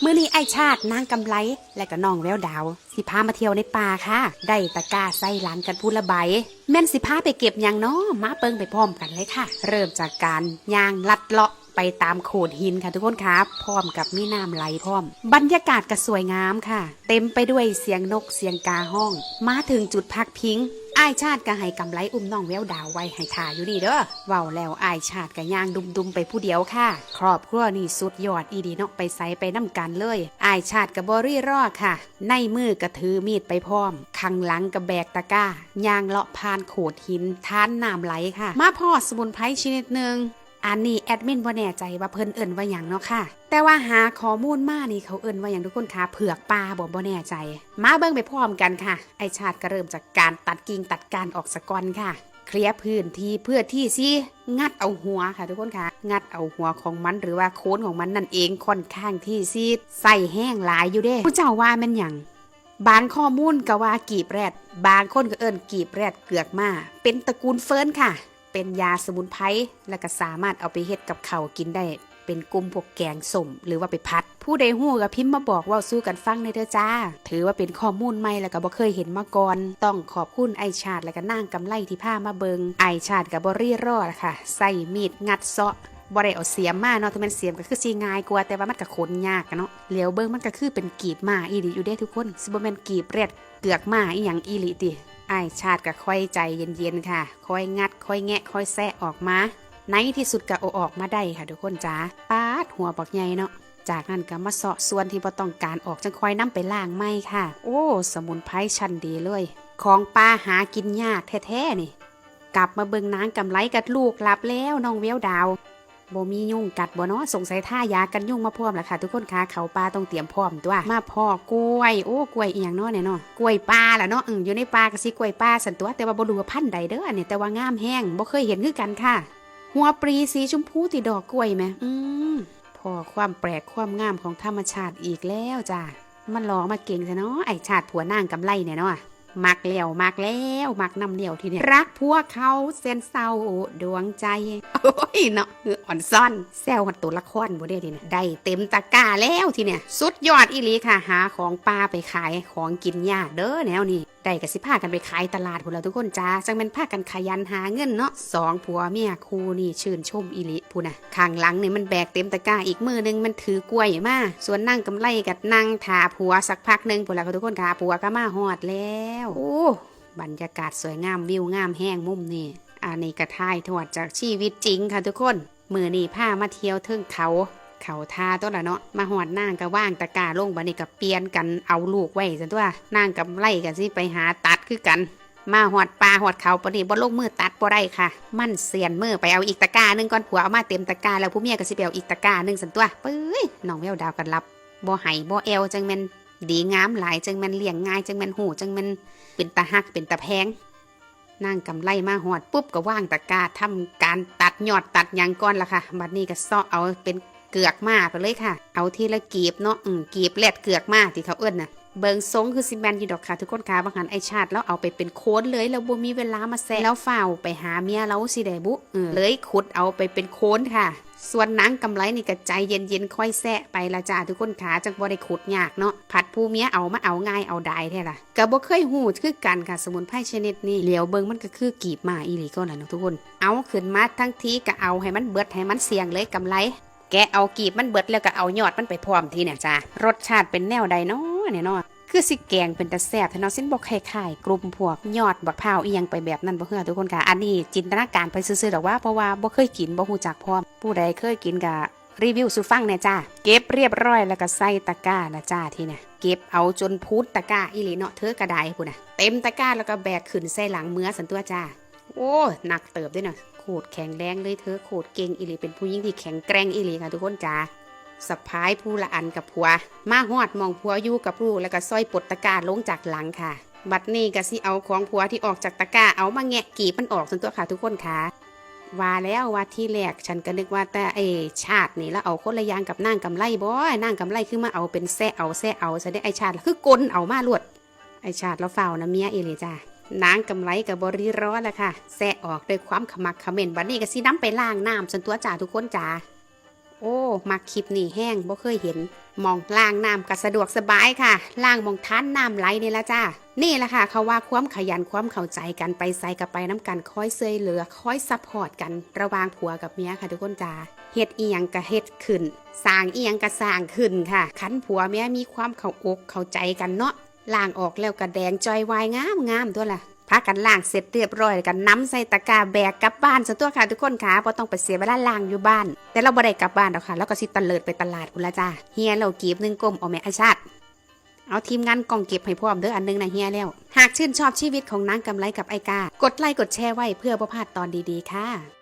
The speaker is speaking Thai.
เมื่อนี้ไอชาตินางกำไรและก็น้องแววดาว สิพามาเที่ยวในป่าค่ะ ได้ตะกร้าใส่หลานกันพูละใบแม่นสิพาไปเก็บยังเนาะมาเปิงไปพร้อมกันเลยค่ะ เริ่มจากการย่างลัดเลาะไปตามโขดหินค่ะทุกคนครับพร้อมกับมีน้ำไหลพร้อม บรรยากาศก็สวยงามค่ะ เต็มไปด้วยเสียงนกเสียงกาห้อง มาถึงจุดพักพิง อายชาติก็ให้กำไรอุ้มน้องแววดาวไว้ให้ทาอยู่นี่เด้อเว้าแล้วอายชาติก็ย่างดุมๆไปผู้เดียวค่ะ ครอบครัวนี่สุดยอดอีดีเนาะไปใส่ไปน้ำกันเลยอายชาติกับบอรี่รอดค่ะ ในมือก็ถือมีดไปพร้อมข้างหลังก็แบกตะกร้าย่างเลาะพานโขดหินท้านน้ำไหลค่ะ มาพ่อสมุนไพรชนิดหนึ่ง อันนี้แอดมินบ่แน่ใจว่าเพิ่นเอิ่นว่าหยังเนาะค่ะ แต่ว่าหาข้อมูลมานี่เขาเอิ่นว่าหยังทุกคนคะเผือกปลาบ่บ่แน่ใจ มาเบิ่งไปพร้อมกันค่ะ ไอชาติก็เริ่มจากการตัดกิ่งตัดการออกสะก่อนค่ะ เคลียร์พื้นที่เพื่อที่สิงัดเอาหัวค่ะทุกคนคะงัดเอาหัวของมันหรือว่าโคนของมันนั่นเองค่อนข้างที่สิใส่แห้งหลายอยู่เด้ผู้เจ้าว่ามันหยังบางข้อมูลก็ว่ากีบแรด บางคนก็เอิ้นกีบแรดเกือกมา เป็นตระกูลเฟิร์นค่ะ เป็นยาสมุนไพรแล้วก็สามารถเอาไปเฮ็ดกับข้าวกินได้ เป็นกลุ่มพวกแกงส้มหรือว่าไปพัด ผู้ใดหู้กับพิมพ์มาบอกว่าสู้กันฟังในเด้อจ้า ถือว่าเป็นข้อมูลใหม่แล้วก็บ่เคยเห็นมาก่อน ต้องขอบคุณไอชาติและก็นางกำไลที่พามาเบิงไอชาติกับบรี่รอดค่ะใส่มีดงัดเซาะ บ่ได้เอาเสียมมาเนาะถ้ามันเสียมก็คือสิง่ายกว่าแต่ว่ามันก็ขนยากอะเนาะเหลียวเบิ่งมันก็คือเป็นกีบมาอีหลีอยู่เด้ทุกคนสิบ่แมนกีบเร็ดเกือกมาอีหยังอีหลีติอายชาติก็ค่อยใจเย็นๆค่ะ ค่อยงัด ค่อยแงะ ค่อยแซะออกมาในที่สุดก็อออกมาได้ค่ะทุกคนจ้าปาดหัวบักใหญ่เนาะจากนั้นก็มาเสาะส่วนที่บ่ต้องการออกจังค่อยน้ำไปล้างไม่ค่ะ โอ้ สมุนไพรชั้นดีเลย ของปลาหากินยากแท้ๆนี่ กลับมาเบิ่งนางกำไรกับลูกหลับแล้วน้องเวียวดาว บ่มียุ่งกัดบ่เนาะสงสัยท่ายากันยุ่งมาพร้อมแหละค่ะ ทุกคนคะเขาปลาต้องเตรียมพร้อมตัวมาพ่อกล้วย โอ้กล้วยอีหยังเนาะเนี่ยเนาะกล้วยปลาล่ะเนาะอืมอยู่ในปลาก็สิกล้วยปลาสันตัว แต่ว่าบ่รู้ว่าพันธุ์ใดเด้ออันนี้แต่ว่างามแห้งบ่เคยเห็นคือกันค่ะ หัวปรีสีชมพูที่ดอกกล้วยไหมอืมพอความแปลกความงามของธรรมชาติอีกแล้วจ้ามันหลอกมาเก่งซะเนาะไอชาติผัวนางกำไรเนี่ยเนาะ มักแล้วมักแล้วมักนำเดียวทีเนี้ยรักพวกเขาเส้นเศร้าดวงใจ โอ้ยเนาะอ่อนซ่อนแซวหัดตัวละครบ่ได้ทีเนี้ยได้เต็มตะกร้าแล้วทีเนี่ย สุดยอดอีลีค่ะ หาของปลาไปขายของกินยากเด้อแนวนี้ ได้กับสิพากันไปขายตลาดพวกเราทุกคนจ้าจังเป็นพากันขยันหาเงินเนาะสองผัวเมียคู่นี่ชื่นชมอีหลีพูนะข้างหลังนี่มันแบกเต็มตะกร้าอีกมือหนึงมันถือกล้วยมาส่วนนั่งกำไรกับนั่งถาผัวสักพักหนึ่งพวกเราทุกคนค่ะผัวก็มาหอดแล้ว โอ้บรรยากาศสวยงามวิวงามแห้งมุมนี่อันนี้กระทายทอดจากชีวิตจริงค่ะทุกคนมือนี่ผ้ามาเที่ยวเทิงเขา เขาทาตัวละเนาะมาหอดนางก็ว่างตะกร้าลงบันนี้ก็เปลี่ยนกันเอาลูกไว้ซะตัวนางกับไล่กันสิไปหาตัดคือกัน มาหอดปลาหอดเขาปะนี่บ่ลงมือตัดบ่ได้ค่ะ มั่นเสียนมือไปเอาอีกตะกร้าหนึ่งก่อนผัวเอามาเต็มตะกร้าแล้วผู้เมียก็สิไปเอาอีกตะกร้าหนึ่งสันตัวปื้ยน้องแววดาวกันรับบ่ไห้บ่แอวจังแมนดีงามหลายจังแมนเลี้ยงง่ายจังแมนหูจังแมนเป็นตาหักเป็นตาแพงนั่งกำไลมาหอดปุ๊บก็ว่างตะกร้าทำการตัดยอดตัดยังก้อนละค่ะ บัดนี้ก็ซาะเอาเป็น เกือกมาไปเลยค่ะ เอาทีละกีบเนาะอืมกีบแลดเกือกมาที่เขาเอิ้นน่ะเบิงทรงคือซิแมนอยู่ดอกค่ะ ทุกคนค่ะบางหันไอชาติแล้วเอาไปเป็นโค้นเลยแล้วบ่มีเวลามาแซะแล้วเฝ้าไปหาเมียแล้วสิได้บุเออเลยขุดเอาไปเป็นโค้นค่ะ ส่วนนังกำไรนี่ก็ใจเย็นๆค่อยแซะไปละจ้าทุกคนขาจังบ่ได้ขุดยากเนาะผัดผู้เมียเอามาเอาง่ายเอาได้แท้ล่ะก็บ่เคยหูคือกันค่ะสมุนไพรชนิดนี้เหลียวเบิงมันก็คือกีบมาอีหลีก็แหละเนาะทุกคน เอาขึ้นมาทั้งทีก็เอาให้มันเบิดให้มันเสียงเลยกำไร แกะเอากีบมันเบิดแล้วก็เอายอดมันไปพร้อมทีเนี่ยจ้ารสชาติเป็นแนวใดเนาะเนี่ยเนาะคือสิแกงเป็นตะแซ่บเนาะสิ้นบอกคล้ายๆกลุ่มพวกยอดบักพร้าวอียงไปแบบนั้นบ่เฮือทุกคนค่ะอันนี้จินตนาการไปซื่อๆดอกว่าเพราะว่าบ่เคยกินบ่ฮู้จักพร้อม ผู้ใดเคยกินก็รีวิวสู่ฟังแหน่ยจ้าเก็บเรียบร้อยแล้วก็ใส่ตะกร้านะจ้าทีเนี่ยเก็บเอาจนพูดตะกร้าอีหลีเนาะเธอกระไดพุ่นน่ะเต็มตะกร้าแล้วก็แบกขึ้นใส่หลังเมือสันตัวจ้าโอ้หนักเติบด้วยเนาะ ตรแข็งแรงเลยเธอโคตรเก่งอีหลีเป็นผู้หญิงที่แข็งแกร่งอีหลีค่ะทุกคนจ้าสะพายผู้ละอันกับผัว มาหอดมองผัวอยู่กับลูกแล้วก็ซอยปลดตะกร้าลงจากหลังค่ะ บัดนี้ก็สิเอาของผัวที่ออกจากตะกร้าเอามาแงะกีบมันออกส่วนตัวค่ะทุกคนค่ะว่าแล้วว่าที่แรกฉันก็นึกว่าแต่เอชาตินี่แล้วเอาคนละยางกับนางกำไรบ่นางกำไรคือมาเอาเป็นแซ่เอาแซ่เอาซะได้ไอชาติคือกลเอามาลวดไอชาติแล้วเฝ้านะเมียเอเลยจ้า นางกำไรกับบริร้อนแหละค่ะแซ่ออกด้วยความขมักเขม้นบัดนี้ก็สิน้ำไปล้างน้ำส่วนตัวจ่าทุกคนจ้าโอ้มักคลิปนี่แห้งบ่เคยเห็น มองล่างน้ำก็สะดวกสบายค่ะ ล่างมองท่านน้ำไหลนี่ละจ้านี่แหละค่ะ เขาว่าความขยันความเข้าใจกันไปใส่กับไปน้ำกันคอยเซยเหลือคอยซัพพอร์ตกัน ระวางผัวกับเมียค่ะทุกคนจ้าเฮ็ดอียงก็เฮ็ดขึ้นสร้างเอียงก็สร้างขึ้นค่ะคันผัวเมียมีความเข้าอกเข้าใจกันเนาะ ล่างออกแล้วก็แดงจอยวายงามงามตัวล่ะพากันล้างเสร็จเรียบร้อยแล้วกันน้ำใส่ตะกร้าแบกกลับบ้านซะตัวค่ะทุกคนค่ะเพราะต้องไปเสียเวลาล้างอยู่บ้าน แต่เราบ่ได้กลับบ้านหรอกค่ะ แล้วก็สิตะเลิดไปตลาดพุ่นละจ้าเฮียเรากีบหนึ่งกลมเอาแม่อาชาติเอาทีมงานกล่องเก็บให้พร้อมเด้ออันหนึงนะเฮียแล้ว หากชื่นชอบชีวิตของนางกำไรกับไอกากดไลค์กดแชร์ไว้เพื่อบ่พลาดตอนดีๆค่ะ